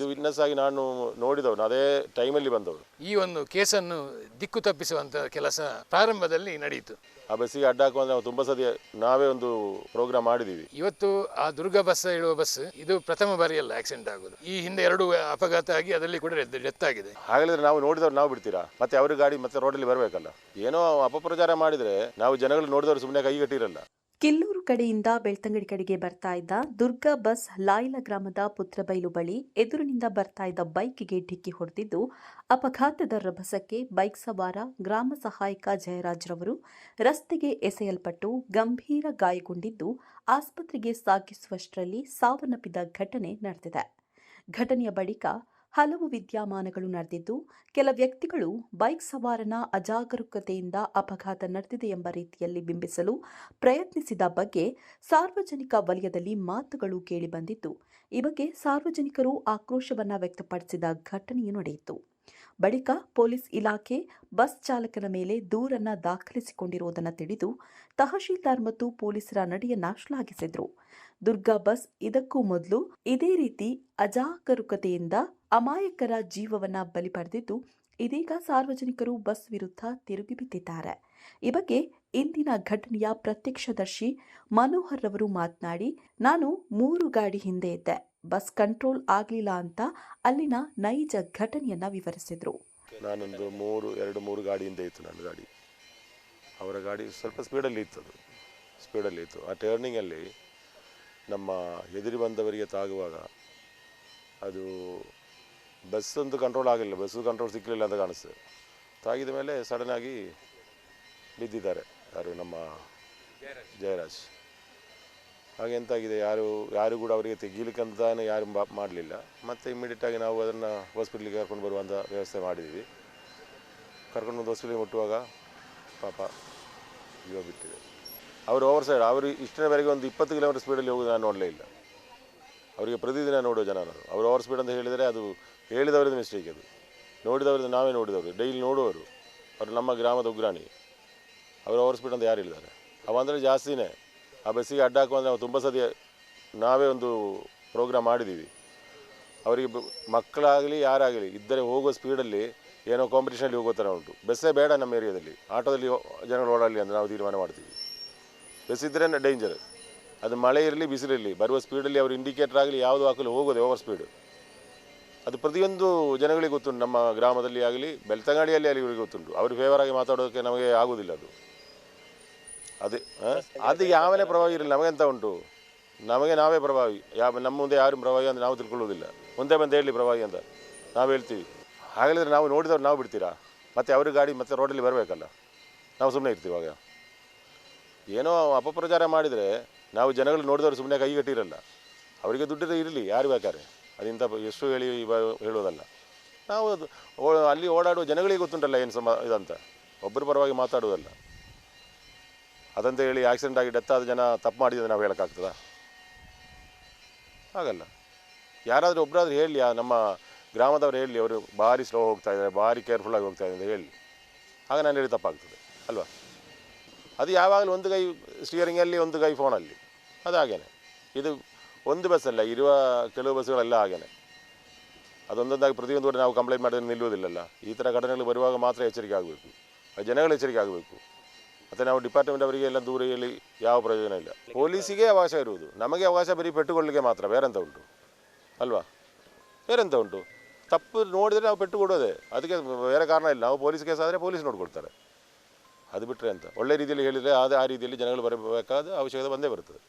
ಇದು ವಿಟ್ನೆಸ್ ಆಗಿ ನಾನು ನೋಡಿದವನು ಅದೇ ಟೈಮಲ್ಲಿ ಬಂದವರು ಈ ಒಂದು ಕೇಸನ್ನು ದಿಕ್ಕು ತಪ್ಪಿಸುವಂತ ಕೆಲಸ ಪ್ರಾರಂಭದಲ್ಲಿ ನಡೆಯಿತು. ಆ ಬಸ್ಸಿಗೆ ಅಡ್ಡ ಹಾಕುವಂದ್ರೆ ನಾವು ತುಂಬಾ ಸದ್ಯ ನಾವೇ ಒಂದು ಪ್ರೋಗ್ರಾಮ್ ಮಾಡಿದೀವಿ. ಇವತ್ತು ಆ ದುರ್ಗ ಬಸ್ ಇಳುವ ಬಸ್ ಇದು ಪ್ರಥಮ ಬಾರಿಯಲ್ಲ ಆಕ್ಸಿಡೆಂಟ್ ಆಗೋದು. ಈ ಹಿಂದೆ ಎರಡು ಅಪಘಾತ ಆಗಿ ಅದರಲ್ಲಿ ಕೂಡ ಡೆತ್ ಆಗಿದೆ ಹಾಗಾದ್ರೆ ನಾವು ನೋಡಿದವ್ರು ನಾವು ಬಿಡ್ತೀರಾ? ಮತ್ತೆ ಅವ್ರ ಗಾಡಿ ಮತ್ತೆ ರೋಡಲ್ಲಿ ಬರಬೇಕಲ್ಲ? ಏನೋ ಅಪಪ್ರಚಾರ ಮಾಡಿದ್ರೆ ನಾವು ಜನಗಳು ನೋಡಿದವರು ಸುಮ್ಮನೆ ಕೈಗಟ್ಟಿರಲ್ಲ ಕಿಲ್ಲೂರು ಕಡೆಯಿಂದ ಬೆಳ್ತಂಗಡಿ ಕಡೆಗೆ ಬರ್ತಾ ಇದ್ದ ದುರ್ಗಾ ಬಸ್ ಲಾಯ್ಲ ಗ್ರಾಮದ ಪುತ್ರಬೈಲು ಬಳಿ ಎದುರಿನಿಂದ ಬರ್ತಾ ಇದ್ದ ಬೈಕ್ಗೆ ಡಿಕ್ಕಿ ಹೊಡೆದಿದ್ದು ಅಪಘಾತದ ರಭಸಕ್ಕೆ ಬೈಕ್ ಸವಾರ ಗ್ರಾಮ ಸಹಾಯಕ ಜಯರಾಜ್ರವರು ರಸ್ತೆಗೆ ಎಸೆಯಲ್ಪಟ್ಟು ಗಂಭೀರ ಗಾಯಗೊಂಡಿದ್ದು, ಆಸ್ಪತ್ರೆಗೆ ಸಾಗಿಸುವಷ್ಟರಲ್ಲಿ ಸಾವನ್ನಪ್ಪಿದ ಘಟನೆ ನಡೆದಿದೆ. ಘಟನೆಯ ಬಳಿಕ ಹಲವು ವಿದ್ಯಮಾನಗಳು ನಡೆದಿದ್ದು, ಕೆಲ ವ್ಯಕ್ತಿಗಳು ಬೈಕ್ ಸವಾರನ ಅಜಾಗರೂಕತೆಯಿಂದ ಅಪಘಾತ ನಡೆದಿದೆ ಎಂಬ ರೀತಿಯಲ್ಲಿ ಬಿಂಬಿಸಲು ಪ್ರಯತ್ನಿಸಿದ ಬಗ್ಗೆ ಸಾರ್ವಜನಿಕ ವಲಯದಲ್ಲಿ ಮಾತುಗಳು ಕೇಳಿಬಂದಿದ್ದು ಈ ಬಗ್ಗೆ ಸಾರ್ವಜನಿಕರು ಆಕ್ರೋಶವನ್ನು ವ್ಯಕ್ತಪಡಿಸಿದ ಘಟನೆಯೂ ನಡೆಯಿತು. ಬಳಿಕ ಪೊಲೀಸ್ ಇಲಾಖೆ ಬಸ್ ಚಾಲಕನ ಮೇಲೆ ದೂರನ್ನ ದಾಖಲಿಸಿಕೊಂಡಿರುವುದನ್ನು ತಿಳಿದು ತಹಶೀಲ್ದಾರ್ ಮತ್ತು ಪೊಲೀಸರ ನಡೆಯನ್ನ ಶ್ಲಾಘಿಸಿದ್ರು. ದುರ್ಗಾ ಬಸ್ ಇದಕ್ಕೂ ಮೊದಲು ಇದೇ ರೀತಿ ಅಜಾಗರೂಕತೆಯಿಂದ ಅಮಾಯಕರ ಜೀವವನ್ನ ಬಲಿ ಪಡೆದಿದ್ದು, ಇದೀಗ ಸಾರ್ವಜನಿಕರು ಬಸ್ ವಿರುದ್ಧ ತಿರುಗಿ ಬಿದ್ದಿದ್ದಾರೆ. ಈ ಬಗ್ಗೆ ಇಂದಿನ ಘಟನೆಯ ಪ್ರತ್ಯಕ್ಷದರ್ಶಿ ಮನೋಹರ್ ರವರು ಮಾತನಾಡಿ, ನಾನು ಮೂರು ಗಾಡಿ ಹಿಂದೆ ಇದ್ದೆ. ಬಸ್ ಕಂಟ್ರೋಲ್ ಆಗಲಿಲ್ಲ ಅಂತ ಅಲ್ಲಿನ ನೈಜ ಘಟನೆಯನ್ನ ವಿವರಿಸಿದ್ರು. ನಾನೊಂದು ಮೂರು, ಎರಡು, ಮೂರು ಗಾಡಿಯಿಂದ ಇತ್ತು ನನ್ನ ಗಾಡಿ. ಅವರ ಗಾಡಿ ಸ್ವಲ್ಪ ಸ್ಪೀಡಲ್ಲಿ ಇತ್ತು ಅದು. ಸ್ಪೀಡಲ್ಲಿ ಇತ್ತು. ಆ ಟರ್ನಿಂಗಲ್ಲಿ ನಮ್ಮ ಎದುರು ಬಂದವರಿಗೆ ತಾಗುವಾಗ ಅದು ಬಸ್ ಒಂದು ಕಂಟ್ರೋಲ್ ಆಗಲಿಲ್ಲ ಬಸ್ಸು ಕಂಟ್ರೋಲ್ ಸಿಕ್ಕಲಿಲ್ಲ ಅಂತ ಕಾಣಿಸ್ತದೆ. ತಾಗಿದ ಮೇಲೆ ಸಡನ್ನಾಗಿ ಬಿದ್ದಿದ್ದಾರೆ ಯಾರು ನಮ್ಮ ಜಯರಾಜ್. ಹಾಗೆ ಎಂತಾಗಿದೆ? ಯಾರು ಯಾರು ಕೂಡ ಅವರಿಗೆ ತೆಗೀಲಿಕ್ಕಂತಾನೆ ಯಾರು ಮಾಡಲಿಲ್ಲ. ಮತ್ತು ಆಗಿ ನಾವು ಅದನ್ನು ಹಾಸ್ಪಿಟ್ಲಿಗೆ ಕರ್ಕೊಂಡು ಬರುವಂಥ ವ್ಯವಸ್ಥೆ ಮಾಡಿದ್ದೀವಿ. ಕರ್ಕೊಂಡು ಬಂದು ಹಾಸ್ಪಿಟ್ಲಿಗೆ ಮುಟ್ಟುವಾಗ ಪಾಪ ಜೀವ ಬಿಟ್ಟಿದೆ. ಅವರು ಓವರ್ ಸೈಡ್ ಅವರು ಇಷ್ಟರವರೆಗೆ ಒಂದು ಇಪ್ಪತ್ತು ಕಿಲೋಮೀಟರ್ ಸ್ಪೀಡಲ್ಲಿ ಹೋಗೋದು ನಾನು ನೋಡಲೇ ಇಲ್ಲ. ಅವರಿಗೆ ಪ್ರತಿದಿನ ನೋಡೋ ಜನ ನಾನು ಅವರು ಓವರ್ ಸ್ಪೀಡ್ ಅಂತ ಹೇಳಿದರೆ ಅದು ಹೇಳಿದವರದ್ದು ಮಿಸ್ಟೇಕ್ ಅದು. ನೋಡಿದವರದ್ದು ನಾವೇ ನೋಡಿದವರು. ಡೈಲಿ ನೋಡುವವರು. ಅವರು ನಮ್ಮ ಗ್ರಾಮದ ಉಗ್ರಾಣಿ. ಅವರು ಓವರ್ ಸ್ಪೀಡ್ ಅಂತ ಯಾರು ಹೇಳಿದ್ದಾರೆ? ಅವಂದರೆ ಜಾಸ್ತಿನೇ. ಆ ಬಸ್ಸಿಗೆ ಅಡ್ಡ ಹಾಕುವಂದರೆ ನಾವು ತುಂಬ ಸತಿ ನಾವೇ ಒಂದು ಪ್ರೋಗ್ರಾಮ್ ಮಾಡಿದ್ದೀವಿ. ಅವರಿಗೆ ಮಕ್ಕಳಾಗಲಿ ಯಾರಾಗಲಿ ಇದ್ದರೆ ಹೋಗೋ ಸ್ಪೀಡಲ್ಲಿ ಏನೋ ಕಾಂಪಿಟೇಷನಲ್ಲಿ ಹೋಗೋ ಥರ ಉಂಟು. ಬಸ್ಸೇ ಬೇಡ ನಮ್ಮ ಏರಿಯಾದಲ್ಲಿ. ಆಟೋದಲ್ಲಿ ಜನಗಳು ಓಡಾಡಲಿ ಅಂತ ನಾವು ತೀರ್ಮಾನ ಮಾಡ್ತೀವಿ. ಬಸ್ ಇದ್ದರೆ ಡೇಂಜರ್ ಅದು ಮಳೆ ಇರಲಿ, ಬಿಸಿಲಿರಲಿ, ಬರುವ ಸ್ಪೀಡಲ್ಲಿ ಅವರು ಇಂಡಿಕೇಟರ್ ಆಗಲಿ ಯಾವುದು ಹಾಕಲು ಹೋಗೋದು ಓವರ್ ಸ್ಪೀಡ್ ಅದು ಪ್ರತಿಯೊಂದು ಜನಗಳಿಗೆ ಗೊತ್ತುಂಟು. ನಮ್ಮ ಗ್ರಾಮದಲ್ಲಿ ಆಗಲಿ, ಬೆಳ್ತಂಗಡಿಯಲ್ಲಿ ಅಲ್ಲಿ ಇವರಿಗೆ ಗೊತ್ತುಂಟು. ಅವರು ಫೇವರ್ ಆಗಿ ಮಾತಾಡೋದಕ್ಕೆ ನಮಗೆ ಆಗೋದಿಲ್ಲ ಅದು. ಅದೇ? ಅದು ಯಾವನೇ ಪ್ರಭಾವಿ ಇರಲಿಲ್ಲ ನಮಗೆಂತ ಉಂಟು ನಮಗೆ ನಾವೇ ಪ್ರಭಾವಿ ಯಾವ ನಮ್ಮ ಮುಂದೆ ಯಾರು ಪ್ರಭಾವಿ ಅಂತ ನಾವು ತಿಳ್ಕೊಳ್ಳೋದಿಲ್ಲ ಮುಂದೆ ಬಂದು ಹೇಳಿ ಪ್ರಭಾವಿ ಅಂತ ನಾವು ಹೇಳ್ತೀವಿ ಹಾಗಾದ್ರೆ ನಾವು ನೋಡಿದವ್ರು ನಾವು ಬಿಡ್ತೀರಾ ಮತ್ತೆ ಅವ್ರ ಗಾಡಿ ಮತ್ತೆ ರೋಡಲ್ಲಿ ಬರಬೇಕಲ್ಲ ನಾವು ಸುಮ್ಮನೆ ಇರ್ತೀವಿ ಆಗ ಏನೋ ಅಪಪ್ರಚಾರ ಮಾಡಿದರೆ ನಾವು ಜನಗಳು ನೋಡಿದವರು ಸುಮ್ಮನೆ ಕೈಗಟ್ಟಿರಲ್ಲ ಅವರಿಗೆ ದುಡ್ಡಿದ್ರೆ ಇರಲಿ ಯಾರು ಬೇಕಾದ್ರೆ ಅದಿಂತ ಎಷ್ಟು ಹೇಳಿ ಹೇಳೋದಲ್ಲ ನಾವು ಅಲ್ಲಿ ಓಡಾಡುವ ಜನಗಳಿಗೆ ಗೊತ್ತುಂಟಲ್ಲ ಏನು ಸಮ ಇದಂತ ಒಬ್ಬರ ಪರವಾಗಿ ಮಾತಾಡೋದಲ್ಲ ಅದಂತ ಹೇಳಿ ಆಕ್ಸಿಡೆಂಟ್ ಆಗಿ ಡೆತ್ ಆದ ಜನ ತಪ್ಪು ಮಾಡಿದ್ರೆ ನಾವು ಹೇಳೋಕ್ಕಾಗ್ತದಾ? ಆಗಲ್ಲ ಯಾರಾದರೂ ಒಬ್ಬರಾದ್ರೂ ಹೇಳಿ ನಮ್ಮ ಗ್ರಾಮದವ್ರು ಹೇಳಿ, ಅವರು ಭಾರಿ ಸ್ಲೋ ಹೋಗ್ತಾ ಇದ್ದಾರೆ, ಭಾರಿ ಕೇರ್ಫುಲ್ಲಾಗಿ ಹೋಗ್ತಾ ಇದ್ದಾರೆ ಅಂತ ಹೇಳಿ. ಆಗ ನಾನು ಹೇಳಿ ತಪ್ಪಾಗ್ತದೆ, ಅಲ್ವಾ? ಅದು ಯಾವಾಗಲೂ ಒಂದು ಕೈ ಸ್ಟಿಯರಿಂಗಲ್ಲಿ ಒಂದು ಕೈ ಫೋನಲ್ಲಿ ಅದು ಹಾಗೇನೆ. ಇದು ಒಂದು ಬಸ್ಸಲ್ಲ ಇರುವ ಕೆಲವು ಬಸ್ಸುಗಳೆಲ್ಲ ಹಾಗೇನೆ. ಅದೊಂದೊಂದಾಗಿ ಪ್ರತಿಯೊಂದು ಕೂಡ ನಾವು ಕಂಪ್ಲೇಂಟ್ ಮಾಡಿದ್ರೆ ನಿಲ್ಲುವುದಿಲ್ಲಲ್ಲ. ಈ ಥರ ಘಟನೆಗಳು ಬರುವಾಗ ಮಾತ್ರ ಎಚ್ಚರಿಕೆ ಆಗಬೇಕು. ಜನಗಳು ಎಚ್ಚರಿಕೆ ಆಗಬೇಕು. ಮತ್ತು ನಾವು ಡಿಪಾರ್ಟ್ಮೆಂಟ್ ಅವರಿಗೆ ಎಲ್ಲ ದೂರ ಹೇಳಿ ಯಾವ ಪ್ರಯೋಜನ ಇಲ್ಲ. ಪೊಲೀಸಿಗೆ ಅವಕಾಶ ಇರುವುದು. ನಮಗೆ ಅವಕಾಶ ಬರೀ ಪೆಟ್ಟುಕೊಳ್ಳಲಿಕ್ಕೆ ಮಾತ್ರ, ಬೇರೆಂತ ಉಂಟು. ಅಲ್ವಾ? ಬೇರೆಂತ ಉಂಟು. ತಪ್ಪು ನೋಡಿದರೆ ನಾವು ಪೆಟ್ಟು ಕೊಡೋದೆ ಅದಕ್ಕೆ ಬೇರೆ ಕಾರಣ ಇಲ್ಲ. ನಾವು ಪೊಲೀಸ್ ಕೇಸ್ ಆದರೆ ಪೊಲೀಸ್ ನೋಡ್ಕೊಳ್ತಾರೆ. ಅದು ಬಿಟ್ಟರೆ ಅಂತ ಒಳ್ಳೆ ರೀತಿಯಲ್ಲಿ ಹೇಳಿದರೆ ಅದೇ ಆ ರೀತಿಯಲ್ಲಿ ಜನಗಳು ಬರಬೇಕಾದ ಅವಶ್ಯಕತೆ ಬಂದೇ ಬರ್ತದೆ.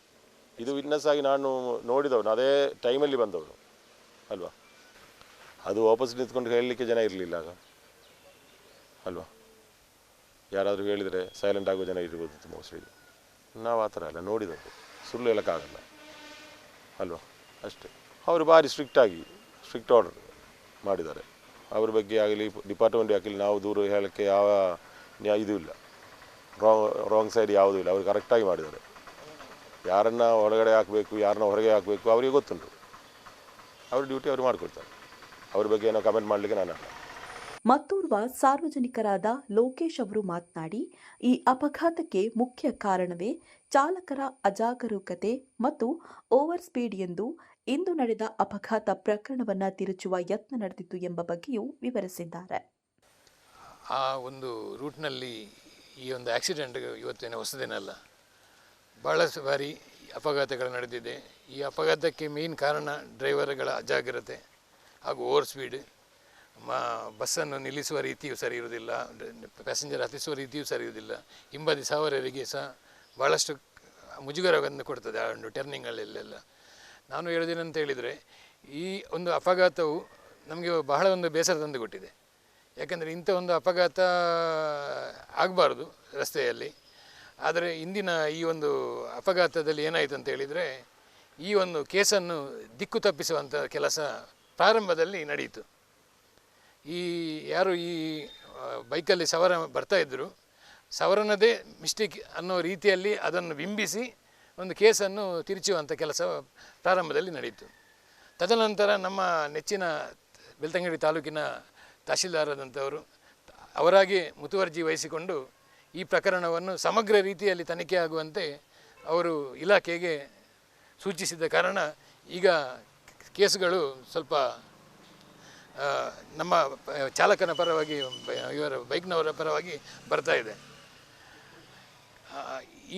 ಇದು ವಿಟ್ನೆಸ್ ಆಗಿ ನಾನು ನೋಡಿದವನು, ಅದೇ ಟೈಮಲ್ಲಿ ಬಂದವನು. ಅಲ್ವಾ? ಅದು ವಾಪಸ್ ನಿಂತ್ಕೊಂಡು ಹೇಳಲಿಕ್ಕೆ ಜನ ಇರಲಿಲ್ಲ ಆಗ. ಅಲ್ವಾ? ಯಾರಾದರೂ ಹೇಳಿದರೆ ಸೈಲೆಂಟ್ ಆಗೋ ಜನ ಇರ್ಬೋದು ಮೋಸ್ಟ್ಲಿ ನಾವು ಆ ಥರ ಅಲ್ಲ ನೋಡಿದವರು ಸುಳ್ಳು ಹೇಳೋಕ್ಕಾಗಲ್ಲ. ಅಲ್ವಾ? ಅಷ್ಟೇ. ಅವರು ಭಾರಿ ಸ್ಟ್ರಿಕ್ಟಾಗಿ ಸ್ಟ್ರಿಕ್ಟ್ ಆರ್ಡರ್ ಮಾಡಿದ್ದಾರೆ. ಅವ್ರ ಬಗ್ಗೆ ಆಗಲಿ ಡಿಪಾರ್ಟ್ಮೆಂಟ್ ಆಗಲಿ ನಾವು ದೂರ ಹೇಳೋಕ್ಕೆ ಯಾವ ಇದು ಇಲ್ಲ. ರಾಂಗ್ ರಾಂಗ್ ಸೈಡ್ ಯಾವುದೂ ಇಲ್ಲ. ಅವರು ಕರೆಕ್ಟಾಗಿ ಮಾಡಿದ್ದಾರೆ. ಯಾರನ್ನು ಒಳಗಡೆ ಹಾಕಬೇಕು, ಯಾರನ್ನ ಹೊರಗೆ ಹಾಕಬೇಕು, ಅವರಿಗೆ ಗೊತ್ತುಂಟು. ಅವ್ರ ಡ್ಯೂಟಿ ಅವರು ಮಾಡಿಕೊಡ್ತಾರೆ. ಅವ್ರ ಬಗ್ಗೆ ಏನೋ ಕಮೆಂಟ್ ಮಾಡಲಿಕ್ಕೆ ನಾನು ಮತ್ತೋರ್ವ ಸಾರ್ವಜನಿಕರಾದ ಲೋಕೇಶ್ ಅವರು ಮಾತನಾಡಿ, ಈ ಅಪಘಾತಕ್ಕೆ ಮುಖ್ಯ ಕಾರಣವೇ ಚಾಲಕರ ಅಜಾಗರೂಕತೆ ಮತ್ತು ಓವರ್ ಸ್ಪೀಡ್ ಎಂದು ಇಂದು ನಡೆದ ಅಪಘಾತ ಪ್ರಕರಣವನ್ನು ತಿರುಚುವ ಯತ್ನ ನಡೆದಿತ್ತು ಎಂಬ ಬಗ್ಗೆಯೂ ವಿವರಿಸಿದ್ದಾರೆ. ಆ ಒಂದು ರೂಟ್ನಲ್ಲಿ ಈ ಒಂದು ಆಕ್ಸಿಡೆಂಟ್ ಇವತ್ತೇನು ಹೊಸದೇನಲ್ಲ ಭಾಳ ಬಾರಿ ಅಪಘಾತಗಳು ನಡೆದಿದೆ. ಈ ಅಪಘಾತಕ್ಕೆ ಮೇನ್ ಕಾರಣ ಡ್ರೈವರ್ಗಳ ಅಜಾಗ್ರತೆ ಹಾಗೂ ಓವರ್ ಸ್ಪೀಡ್ ಮ, ಬಸ್ಸನ್ನು ನಿಲ್ಲಿಸುವ ರೀತಿಯೂ ಸರಿ ಇರುವುದಿಲ್ಲ. ಪ್ಯಾಸೆಂಜರ್ ಹತ್ತಿಸುವ ರೀತಿಯೂ ಸರಿ ಇರುವುದಿಲ್ಲ. ಹಿಂಬದಿ ಸವಾರರಿಗೆ ಸಹ ಭಾಳಷ್ಟು ಮುಜುಗರವನ್ನು ಕೊಡ್ತದೆ ಆ ಒಂದು ಟರ್ನಿಂಗ್ಗಳಲ್ಲೆಲ್ಲ. ನಾನು ಹೇಳೋದೇನಂತ ಹೇಳಿದರೆ, ಈ ಒಂದು ಅಪಘಾತವು ನಮಗೆ ಬಹಳ ಒಂದು ಬೇಸರ ತಂದು ಕೊಟ್ಟಿದೆ ಯಾಕೆಂದರೆ ಇಂಥ ಒಂದು ಅಪಘಾತ ಆಗಬಾರ್ದು ರಸ್ತೆಯಲ್ಲಿ. ಆದರೆ ಇಂದಿನ ಈ ಒಂದು ಅಪಘಾತದಲ್ಲಿ ಏನಾಯಿತು ಅಂತ ಹೇಳಿದರೆ, ಈ ಒಂದು ಕೇಸನ್ನು ದಿಕ್ಕು ತಪ್ಪಿಸುವಂಥ ಕೆಲಸ ಪ್ರಾರಂಭದಲ್ಲಿ ನಡೆಯಿತು ಈ ಯಾರು ಈ ಬೈಕಲ್ಲಿ ಸವರ ಬರ್ತಾ ಇದ್ದರು, ಸವರನದೇ ಮಿಸ್ಟೇಕ್ ಅನ್ನೋ ರೀತಿಯಲ್ಲಿ ಅದನ್ನು ಬಿಂಬಿಸಿ ಒಂದು ಕೇಸನ್ನು ತಿರುಚುವಂಥ ಕೆಲಸ ಪ್ರಾರಂಭದಲ್ಲಿ ನಡೆಯಿತು. ತದನಂತರ ನಮ್ಮ ನೆಚ್ಚಿನ ಬೆಳ್ತಂಗಡಿ ತಾಲೂಕಿನ ತಹಶೀಲ್ದಾರದಂಥವರು ಅವರಾಗಿ ಮುತುವರ್ಜಿ ವಹಿಸಿಕೊಂಡು ಈ ಪ್ರಕರಣವನ್ನು ಸಮಗ್ರ ರೀತಿಯಲ್ಲಿ ತನಿಖೆ ಆಗುವಂತೆ ಅವರು ಇಲಾಖೆಗೆ ಸೂಚಿಸಿದ ಕಾರಣ ಈಗ ಕೇಸುಗಳು ಸ್ವಲ್ಪ ನಮ್ಮ ಚಾಲಕನ ಪರವಾಗಿ ಇವರ ಬೈಕ್ನವರ ಪರವಾಗಿ ಬರ್ತಾ ಇದೆ.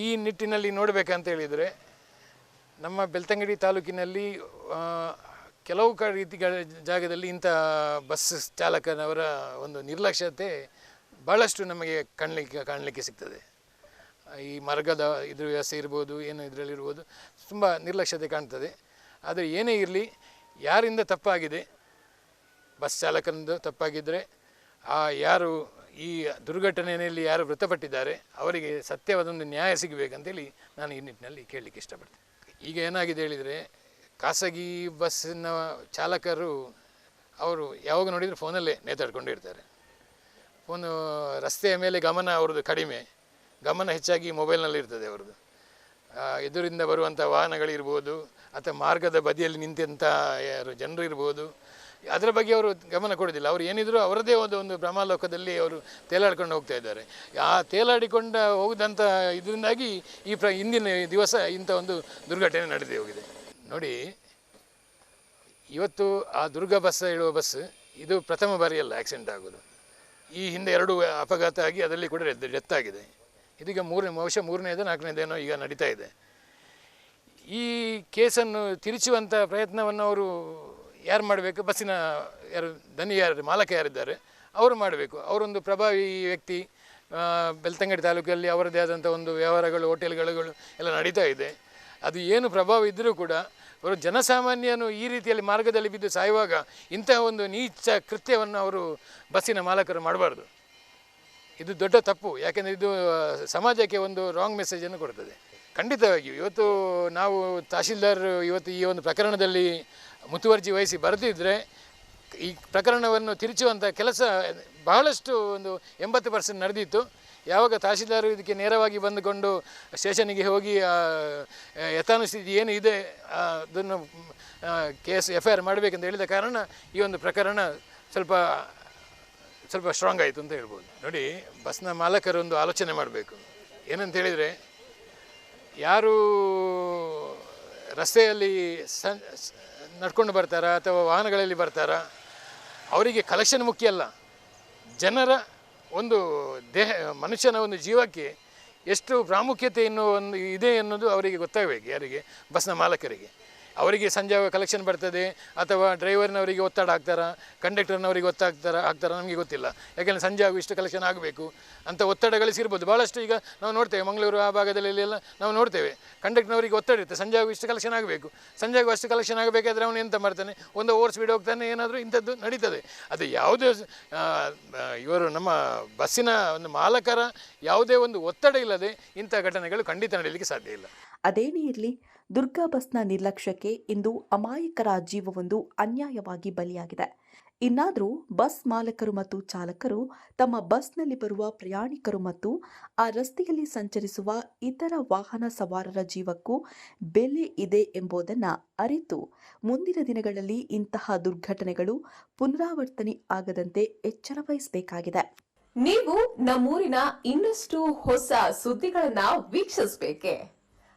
ಈ ನಿಟ್ಟಿನಲ್ಲಿ ನೋಡಬೇಕಂತ ಹೇಳಿದರೆ, ನಮ್ಮ ಬೆಳ್ತಂಗಡಿ ತಾಲೂಕಿನಲ್ಲಿ ಕೆಲವು ಕ, ರೀತಿಗಳ ಜಾಗದಲ್ಲಿ ಇಂಥ ಬಸ್ ಚಾಲಕನವರ ಒಂದು ನಿರ್ಲಕ್ಷ್ಯತೆ ಭಾಳಷ್ಟು ನಮಗೆ ಕಾಣಲಿಕ್ಕೆ ಕಾಣಲಿಕ್ಕೆ ಸಿಗ್ತದೆ. ಈ ಮಾರ್ಗದ ಇದ್ರ ವ್ಯವಸ್ಥೆ ಇರ್ಬೋದು, ಏನು ಇದರಲ್ಲಿರ್ಬೋದು, ತುಂಬ ನಿರ್ಲಕ್ಷ್ಯತೆ ಕಾಣ್ತದೆ. ಆದರೆ ಏನೇ ಇರಲಿ, ಯಾರಿಂದ ತಪ್ಪಾಗಿದೆ ಬಸ್ ಚಾಲಕನದು ತಪ್ಪಾಗಿದ್ದರೆ ಆ ಯಾರು ಈ ದುರ್ಘಟನೆಯಲ್ಲಿ ಯಾರು ಮೃತಪಟ್ಟಿದ್ದಾರೆ, ಅವರಿಗೆ ಸತ್ಯವಾದೊಂದು ನ್ಯಾಯ ಸಿಗಬೇಕಂತೇಳಿ ನಾನು ಈ ನಿಟ್ಟಿನಲ್ಲಿ ಕೇಳಲಿಕ್ಕೆ ಇಷ್ಟಪಡ್ತೇನೆ. ಈಗ ಏನಾಗಿದೆ ಹೇಳಿದರೆ, ಖಾಸಗಿ ಬಸ್ಸಿನ ಚಾಲಕರು ಅವರು ಯಾವಾಗ ನೋಡಿದರೆ ಫೋನಲ್ಲೇ ನೇತಾಡ್ಕೊಂಡಿರ್ತಾರೆ ಫೋನು ರಸ್ತೆಯ ಮೇಲೆ ಗಮನ ಅವ್ರದ್ದು ಕಡಿಮೆ. ಗಮನ ಹೆಚ್ಚಾಗಿ ಮೊಬೈಲ್ನಲ್ಲಿ ಇರ್ತದೆ ಅವ್ರದ್ದು. ಎದುರಿಂದ ಬರುವಂಥ ವಾಹನಗಳಿರ್ಬೋದು, ಅಥವಾ ಮಾರ್ಗದ ಬದಿಯಲ್ಲಿ ನಿಂತಂಥ ಯಾರು ಜನರು ಇರ್ಬೋದು ಅದರ ಬಗ್ಗೆ ಅವರು ಗಮನ ಕೊಡೋದಿಲ್ಲ ಅವ್ರು ಏನಿದ್ರು ಅವರದೇ ಒಂದು ಒಂದು ಬ್ರಹ್ಮಲೋಕದಲ್ಲಿ ಅವರು ತೇಲಾಡ್ಕೊಂಡು ಹೋಗ್ತಾ ಇದ್ದಾರೆ. ಆ ತೇಲಾಡಿಕೊಂಡ ಹೋಗಿದಂಥ ಇದರಿಂದಾಗಿ ಈ ಪ್ರ ಇಂದಿನ ದಿವಸ ಇಂಥ ಒಂದು ದುರ್ಘಟನೆ ನಡೆದೇ ಹೋಗಿದೆ. ನೋಡಿ, ಇವತ್ತು ಆ ದುರ್ಗ ಬಸ್ ಹೇಳುವ ಬಸ್ ಇದು ಪ್ರಥಮ ಬಾರಿಯಲ್ಲ ಆಕ್ಸಿಡೆಂಟ್ ಆಗೋದು. ಈ ಹಿಂದೆ ಎರಡು ಅಪಘಾತ ಆಗಿ ಅದರಲ್ಲಿ ಕೂಡ ಡೆತ್ ಆಗಿದೆ. ಇದೀಗ ಮೂರನೇ, ಬಹುಶಃ ಮೂರನೇದು, ನಾಲ್ಕನೇದೇನೋ ಈಗ ನಡೀತಾ ಇದೆ. ಈ ಕೇಸನ್ನು ತಿರುಚುವಂಥ ಪ್ರಯತ್ನವನ್ನು ಅವರು ಯಾರು ಮಾಡಬೇಕು? ಬಸ್ಸಿನ ಯಾರು, ಧನಿ ಯಾರು, ಮಾಲಕ ಯಾರಿದ್ದಾರೆ? ಅವರು ಮಾಡಬೇಕು. ಅವರೊಂದು ಪ್ರಭಾವಿ ವ್ಯಕ್ತಿ ಬೆಳ್ತಂಗಡಿ ತಾಲೂಕಲ್ಲಿ ಅವರದೇ ಆದಂಥ ಒಂದು ವ್ಯವಹಾರಗಳು ಹೋಟೆಲ್ಗಳು ಎಲ್ಲ ನಡೀತಾ ಇದೆ. ಅದು ಏನು ಪ್ರಭಾವ ಇದ್ದರೂ ಕೂಡ, ಅವರು ಜನಸಾಮಾನ್ಯನು ಈ ರೀತಿಯಲ್ಲಿ ಮಾರ್ಗದಲ್ಲಿ ಬಿದ್ದು ಸಾಯುವಾಗ ಇಂತಹ ಒಂದು ನೀಚ ಕೃತ್ಯವನ್ನು ಅವರು ಬಸ್ಸಿನ ಮಾಲಕರು ಮಾಡಬಾರ್ದು. ಇದು ದೊಡ್ಡ ತಪ್ಪು. ಯಾಕೆಂದರೆ ಇದು ಸಮಾಜಕ್ಕೆ ಒಂದು ರಾಂಗ್ ಮೆಸೇಜನ್ನು ಕೊಡ್ತದೆ. ಖಂಡಿತವಾಗಿಯೂ ಇವತ್ತು ನಾವು ತಹಶೀಲ್ದಾರ್ ಇವತ್ತು ಈ ಒಂದು ಪ್ರಕರಣದಲ್ಲಿ ಮುತುವರ್ಜಿ ವಹಿಸಿ ಬರೆದಿದ್ದರೆ ಈ ಪ್ರಕರಣವನ್ನು ತಿರುಚುವಂಥ ಕೆಲಸ ಬಹಳಷ್ಟು ಒಂದು ಎಂಬತ್ತು ಪರ್ಸೆಂಟ್ ನಡೆದಿತ್ತು. ಯಾವಾಗ ತಹಶೀಲ್ದಾರ್ ಇದಕ್ಕೆ ನೇರವಾಗಿ ಬಂದುಕೊಂಡು ಸ್ಟೇಷನಿಗೆ ಹೋಗಿ ಯಥಾನುಸ್ಥಿತಿ ಏನು ಇದೆ ಅದನ್ನು ಕೇಸ್ ಎಫ್ ಐ ಆರ್ ಮಾಡಬೇಕಂತ ಹೇಳಿದ ಕಾರಣ ಈ ಒಂದು ಪ್ರಕರಣ ಸ್ವಲ್ಪ ಸ್ವಲ್ಪ ಸ್ಟ್ರಾಂಗ್ ಆಯಿತು ಅಂತ ಹೇಳ್ಬೋದು. ನೋಡಿ, ಬಸ್ನ ಮಾಲಕರು ಒಂದು ಆಲೋಚನೆ ಮಾಡಬೇಕು. ಏನಂತ ಹೇಳಿದರೆ ಯಾರು ರಸ್ತೆಯಲ್ಲಿ ಸನ್ ನಡ್ಕೊಂಡು ಬರ್ತಾರಾ ಅಥವಾ ವಾಹನಗಳಲ್ಲಿ ಬರ್ತಾರ? ಅವರಿಗೆ ಕಲೆಕ್ಷನ್ ಮುಖ್ಯ ಅಲ್ಲ. ಜನರ ಒಂದು ದೇಹ, ಮನುಷ್ಯನ ಒಂದು ಜೀವಕ್ಕೆ ಎಷ್ಟು ಪ್ರಾಮುಖ್ಯತೆ ಎನ್ನುವ ಒಂದು ಇದೆ ಅನ್ನೋದು ಅವರಿಗೆ ಗೊತ್ತಾಗಬೇಕು ಯಾರಿಗೆ? ಬಸ್ನ ಮಾಲಕರಿಗೆ. ಅವರಿಗೆ ಸಂಜೆ ಕಲೆಕ್ಷನ್ ಬರ್ತದೆ, ಅಥವಾ ಡ್ರೈವರ್ನವರಿಗೆ ಒತ್ತಡ ಹಾಕ್ತಾರಾ ಕಂಡಕ್ಟರ್ನವರಿಗೆ ಒತ್ತಾಗ್ತಾರ ಹಾಕ್ತಾರಾ ನಮಗೆ ಗೊತ್ತಿಲ್ಲ. ಯಾಕೆಂದರೆ ಸಂಜೆ ಆಗುವ ಇಷ್ಟು ಕಲೆಕ್ಷನ್ ಆಗಬೇಕು. ಅಂತ ಒತ್ತಡ ಗಳಿಸಿರ್ಬೋದು ಭಾಳಷ್ಟು ಈಗ ನಾವು ನೋಡ್ತೇವೆ, ಮಂಗಳೂರು ಆ ಭಾಗದಲ್ಲಿ ಎಲ್ಲ ನಾವು ನೋಡ್ತೇವೆ. ಕಂಡಕ್ಟರ್ನವರಿಗೆ ಒತ್ತಡ ಇರುತ್ತೆ. ಸಂಜೆ ಆಗುವ ಇಷ್ಟು ಕಲೆಕ್ಷನ್ ಆಗಬೇಕು. ಸಂಜೆ ಆಗುವ ಅಷ್ಟು ಕಲೆಕ್ಷನ್ ಆಗಬೇಕಾದ್ರೆ ಅವನು ಎಂತ ಮಾಡ್ತಾನೆ? ಒಂದು ಓವರ್ ಸ್ಪೀಡ್ ಹೋಗ್ತಾನೆ ಏನಾದರೂ ಇಂಥದ್ದು ನಡೀತದೆ. ಅದು ಯಾವುದೇ ಇವರು ನಮ್ಮ ಬಸ್ಸಿನ ಒಂದು ಮಾಲಕರ ಯಾವುದೇ ಒಂದು ಒತ್ತಡ ಇಲ್ಲದೆ ಇಂಥ ಘಟನೆಗಳು ಖಂಡಿತ ನಡೀಲಿಕ್ಕೆ ಸಾಧ್ಯ ಇಲ್ಲ. ಅದೇನೇ ಇರಲಿ, ದುರ್ಗಾ ಬಸ್ನ ನಿರ್ಲಕ್ಷ್ಯಕ್ಕೆ ಇಂದು ಅಮಾಯಕರ ಜೀವವೊಂದು ಅನ್ಯಾಯವಾಗಿ ಬಲಿಯಾಗಿದೆ. ಇನ್ನಾದರೂ ಬಸ್ ಮಾಲಕರು ಮತ್ತು ಚಾಲಕರು ತಮ್ಮ ಬಸ್ನಲ್ಲಿ ಬರುವ ಪ್ರಯಾಣಿಕರು ಮತ್ತು ಆ ರಸ್ತೆಯಲ್ಲಿ ಸಂಚರಿಸುವ ಇತರ ವಾಹನ ಸವಾರರ ಜೀವಕ್ಕೂ ಬೆಲೆ ಇದೆ ಎಂಬುದನ್ನು ಅರಿತು ಮುಂದಿನ ದಿನಗಳಲ್ಲಿ ಇಂತಹ ದುರ್ಘಟನೆಗಳು ಪುನರಾವರ್ತನೆ ಆಗದಂತೆ ಎಚ್ಚರ ವಹಿಸಬೇಕಾಗಿದೆ. ನೀವು ನಮ್ಮೂರಿನ ಇನ್ನಷ್ಟು ಹೊಸ ಸುದ್ದಿಗಳನ್ನು ವೀಕ್ಷಿಸಬೇಕೆ?